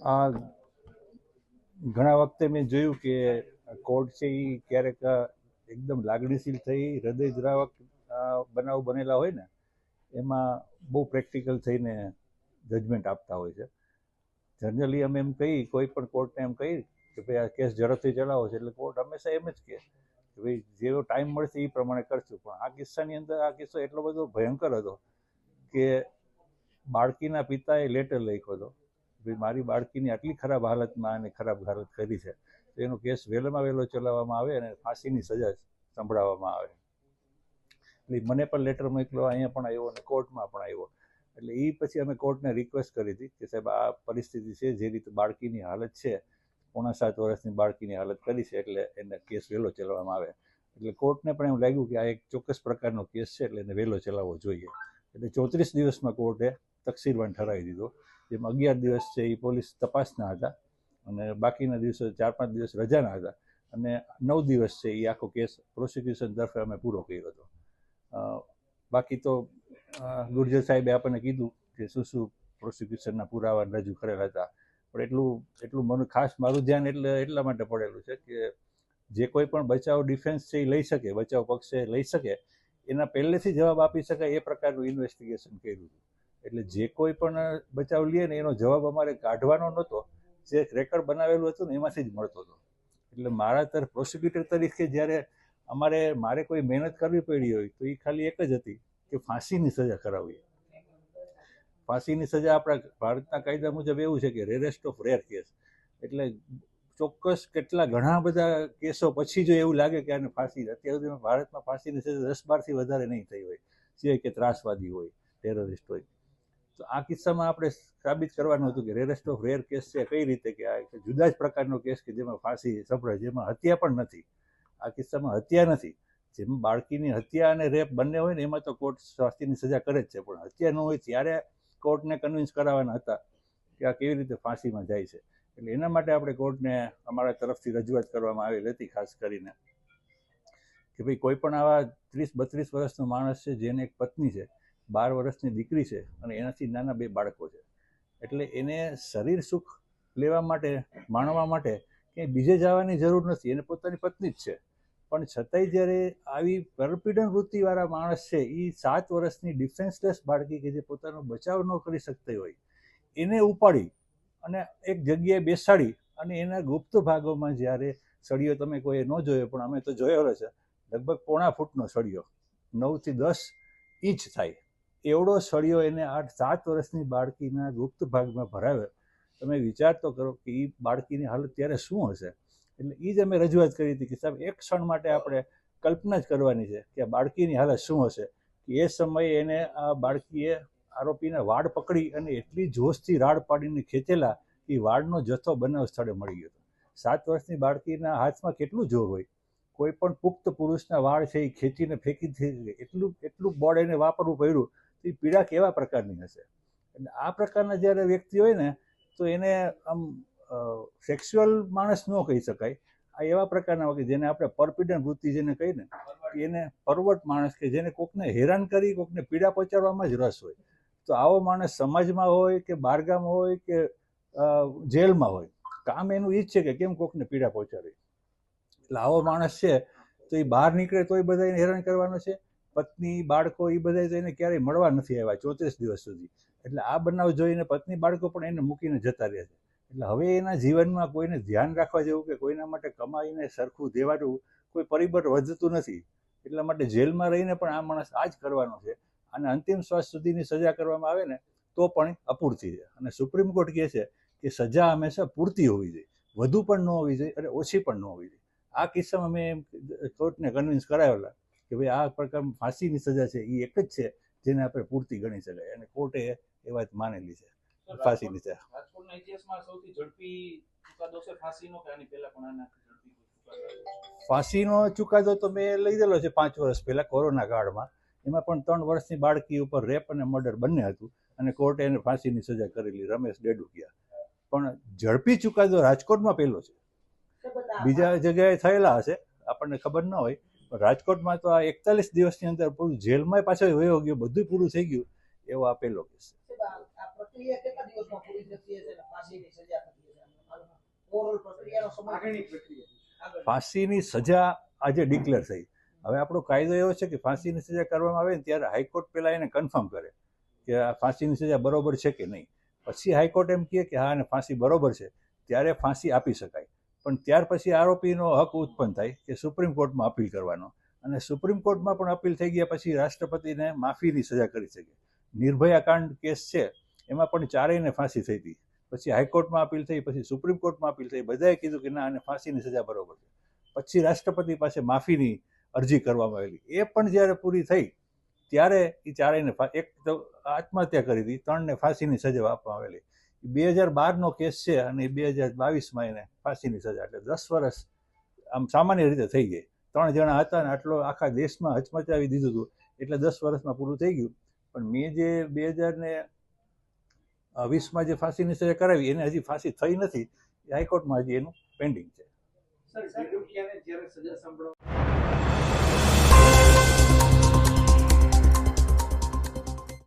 આ ઘણા વખતે મેં જોયું કે કોર્ટ છે એ ક્યારેક એકદમ લાગણીશીલ થઈ, હૃદય દ્રાવક બનાવ બનેલા હોય ને, એમાં બહુ પ્રેક્ટિકલ થઈને જજમેન્ટ આપતા હોય છે. જનરલી અમે એમ કહી કોઈ પણ કોર્ટને એમ કહી કે ભાઈ આ કેસ ઝડપથી ચલાવો છે, એટલે કોર્ટ હંમેશા એમ જ કહે કે ભાઈ જેવો ટાઈમ મળશે એ પ્રમાણે કરશું. પણ આ કિસ્સાની અંદર આ કિસ્સો એટલો બધો ભયંકર હતો કે બાળકીના પિતાએ લેટર લખ્યો હતો. ભાઈ, મારી બાળકીની આટલી ખરાબ હાલતમાં અને ખરાબ હાલત કરી છે. તો એનો કેસ વહેલામાં વહેલો ચલાવવામાં આવે અને ફાંસીની સજા સંભળાવવામાં આવે. એટલે મને પણ લેટર મોકલો, અહીંયા પણ આવ્યો અને કોર્ટમાં પણ આવ્યો. એટલે એ પછી અમે કોર્ટને રિક્વેસ્ટ કરી હતી કે, સાહેબ, આ પરિસ્થિતિ છે, જે રીતે બાળકીની હાલત છે, પોણા સાત વર્ષની બાળકીની હાલત કરી છે, એટલે એને કેસ વહેલો ચલાવવામાં આવે. એટલે કોર્ટને પણ એવું લાગ્યું કે આ એક ચોક્કસ પ્રકારનો કેસ છે, એટલે એને વહેલો ચલાવવો જોઈએ. એટલે ચોત્રીસ દિવસમાં કોર્ટે તકસીરવાન ઠરાવી દીધો. જેમાં અગિયાર દિવસ છે એ પોલીસ તપાસના હતા અને બાકીના દિવસો ચાર પાંચ દિવસ રજાના હતા. અને નવ દિવસ છે એ આખો કેસ પ્રોસિક્યુશન તરફે અમે પૂરો કર્યો હતો. બાકી તો ગુર્જર સાહેબે આપણને કીધું કે શું શું પ્રોસિક્યુશનના પુરાવા રજૂ કરેલા હતા. પણ એટલું એટલું મને ખાસ મારું ધ્યાન એટલે, એટલા માટે પડેલું છે કે જે કોઈ પણ બચાવ ડિફેન્સ છે એ લઈ શકે, બચાવ પક્ષે લઈ શકે, એના પહેલેથી જવાબ આપી શકાય એ પ્રકારનું ઇન્વેસ્ટિગેશન કર્યું હતું. એટલે જે કોઈ પણ બચાવ લઈએ ને એનો જવાબ અમારે કાઢવાનો નહોતો. જે રેકર્ડ બનાવેલું હતું ને એમાંથી જ મળતો હતો. એટલે મારા તરફ પ્રોસિક્યુટર તરીકે જ્યારે અમારે, મારે કોઈ મહેનત કરવી પડી હોય તો એ ખાલી એક જ હતી કે ફાંસીની સજા કરાવીએ ફાંસીની સજા આપણા ભારતના કાયદા મુજબ એવું છે કે રેરેસ્ટ ઓફ રેર કેસ એટલે ચોક્કસ કેટલા ઘણા બધા કેસો પછી જો એવું લાગે કે આને ફાંસી, અત્યાર સુધીમાં ભારતમાં ફાંસીની સજા દસ બારથી વધારે નહીં થઈ હોય. સિવાય કે ત્રાસવાદી હોય ટેરરિસ્ટ હોય. તો આ કિસ્સામાં આપણે સાબિત કરવાનું હતું કે રેરેસ્ટ ઓફ રેર કેસ છે કઈ રીતે કે આ જુદા જ પ્રકારનો કેસ કે જેમાં ફાંસી સંભળાય, જેમાં હત્યા પણ નથી. આ કિસ્સામાં હત્યા નથી. જેમ બાળકીની હત્યા અને રેપ બંને હોય ને, એમાં તો કોર્ટ સ્વાસ્થ્યની સજા કરે જ છે. પણ હત્યા ન હોય ત્યારે કોર્ટને કન્વિન્સ કરાવવાના હતા કે આ કેવી રીતે ફાંસીમાં જાય છે. એટલે એના માટે આપણે કોર્ટને અમારા તરફથી રજૂઆત કરવામાં આવેલી હતી, ખાસ કરીને. કે ભાઈ કોઈ પણ આવા ત્રીસ, બત્રીસ વર્ષનો માણસ છે જેને એક પત્ની છે બાર વર્ષની દીકરી છે અને એનાથી નાના બે બાળકો છે. એટલે એને શરીર સુખ લેવા માટે, માણવા માટે ક્યાંય બીજે જવાની જરૂર નથી. એને પોતાની પત્ની જ છે. પણ છતાંય જ્યારે આવી પરપીડન વૃત્તિવાળા માણસ છે એ સાત વર્ષની ડિફેન્સલેસ બાળકી કે જે પોતાનો બચાવ ન કરી શકતી હોય, એને ઉપાડી અને એક જગ્યાએ બેસાડી અને એના ગુપ્ત ભાગોમાં જ્યારે સળિયો તમે કોઈ ન જોયો, પણ અમે તો જોયેલો છે લગભગ પોણા ફૂટનો સળિયો, નવથી દસ ઇંચ થાય. એવડો સળિયો એને આઠ સાત વર્ષની બાળકીના ગુપ્ત ભાગમાં ભરાવે તમે વિચાર તો કરો કે એ બાળકીની હાલત ત્યારે શું હશે? એટલે એ જ અમે રજૂઆત કરી હતી કે સાહેબ, એક ક્ષણ માટે આપણે કલ્પના જ કરવાની છે કે બાળકીની હાલત શું હશે? કે એ સમયે એને આ બાળકીએ આરોપીને વાડ પકડી અને એટલી જોશથી રાડ પાડીને ખેંચેલા એ વાડનો જથ્થો બનાવ સ્થળે મળી ગયો સાત વર્ષની બાળકીના હાથમાં કેટલું જોર હોય? કોઈ પણ પુખ્ત પુરુષના વાળ છે એ ખેંચીને ફેંકી થઈ એટલું એટલું બોડ એને વાપરવું પડ્યું તો એ પીડા કેવા પ્રકારની હશે? એટલે આ પ્રકારના જ્યારે વ્યક્તિ હોય ને, તો એને આમ સેક્સ્યુઅલ માણસ ન કહી શકાય. આ એવા પ્રકારના કે જેને આપણે પરપીડન વૃત્તિ જેને કહીએ ને, એને પરવટ માણસ કે જેને કોકને હેરાન કરી, કોકને પીડા પહોંચાડવામાં જ રસ હોય. તો આવો માણસ સમાજમાં હોય કે બારગામ હોય કે જેલમાં હોય કામ એનું એ જ છે કે કેમ કોકને પીડા પહોંચાડવી એટલે આવો માણસ છે, તો એ બહાર નીકળે તોય બધા એને હેરાન કરવાનો છે. પત્ની, બાળકો એ બધા એને ક્યારેય મળવા નથી આવ્યા ચોત્રીસ દિવસ સુધી. એટલે આ બનાવ જોઈને પત્ની, બાળકો પણ એને મૂકીને જતા રહ્યા છે. એટલે હવે એના જીવનમાં કોઈને ધ્યાન રાખવા જેવું કે કોઈના માટે કમાઈને સરખું દેવાનું કોઈ પરિબળ વધતું નથી. એટલા માટે જેલમાં રહીને પણ આ માણસ આ જ કરવાનો છે. અને અંતિમ શ્વાસ સુધીની સજા કરવામાં આવે ને, તો પણ અપૂરતી છે. અને સુપ્રીમ કોર્ટ કહે છે કે સજા હંમેશા પૂરતી હોવી જોઈએ. વધુ પણ ન હોવી જોઈએ અને ઓછી પણ ન હોવી જોઈએ. આ કિસ્સામાં મેં કોર્ટને કન્વિન્સ કરાવેલા. કે ભાઈ આ પ્રકાર ફાંસીની સજા છે એ એક જ છે જેને આપણે પૂરતી ગણી શકાય. અને કોર્ટે એ વાત માનેલી છે ફાંસીની સજા. રાજકોટના ઇતિહાસમાં સૌથી ઝડપી ચુકાદો છે ફાંસીનો કે આની પહેલા પણ છે? ફાંસીનો ચુકાદો તો મેં લીધેલો છે પાંચ વર્ષ પહેલા કોરોના કાળમાં. એમાં પણ ત્રણ વર્ષની બાળકી ઉપર રેપ અને મર્ડર બંને હતું અને કોર્ટે એને ફાંસીની સજા કરેલી રમેશ ડેડુકિયા. પણ ઝડપી ચુકાદો રાજકોટમાં પહેલો છે. બીજા જગ્યાએ થયેલા હશે આપણને ખબર ન હોય રાજકોટમાં તો આ એકતાલીસ દિવસની અંદર પૂરું જેલમાં પાછો વયો ગયો બધું પૂરું થઈ ગયું એવો આ પહેલો કેસ ફાંસીની સજા આજે ડિક્લેર થઈ. હવે આપણો કાયદો એવો છે કે ફાંસીની સજા કરવામાં આવે ને ત્યારે હાઈકોર્ટ પહેલાં એને કન્ફર્મ કરે કે આ ફાંસીની સજા બરોબર છે કે નહીં. પછી હાઈકોર્ટ એમ કહે કે હા અને ફાંસી બરોબર છે. ત્યારે ફાંસી આપી શકાય. પણ ત્યાર પછી આરોપીનો હક ઉત્પન્ન થાય કે સુપ્રીમ કોર્ટમાં અપીલ કરવાનો. અને સુપ્રીમ કોર્ટમાં પણ અપીલ થઈ ગયા પછી રાષ્ટ્રપતિને માફીની સજા કરી શકે. નિર્ભયા કાંડ કેસ છે, એમાં પણ ચારેયને ફાંસી થઈ હતી. પછી હાઈકોર્ટમાં અપીલ થઈ, પછી સુપ્રીમ કોર્ટમાં અપીલ થઈ. બધાએ કીધું કે ના, આને ફાંસીની સજા બરોબર છે. પછી રાષ્ટ્રપતિ પાસે માફીની અરજી કરવામાં આવેલી. એ પણ જ્યારે પૂરી થઈ, ત્યારે એ ચારેયને એક તો આત્મહત્યા કરી હતી, ત્રણને ફાંસીની સજા આપવામાં આવેલી. બે હજાર બારનો કેસ છે અને બે હજાર બાવીસમાં એને ફાંસીની સજા. એટલે દસ વર્ષ આમ સામાન્ય રીતે થઈ ગઈ. ત્રણ જણા હતા અને આટલો આખા દેશમાં હચમચાવી દીધું હતું. એટલે દસ વર્ષમાં પૂરું થઈ ગયું. પણ મેં જે બે હજાર ને વીસમાં જે ફાંસીની સજા કરાવી, એને હજી ફાંસી થઈ નથી. હાઈકોર્ટમાં હજી એનું પેન્ડિંગ છે.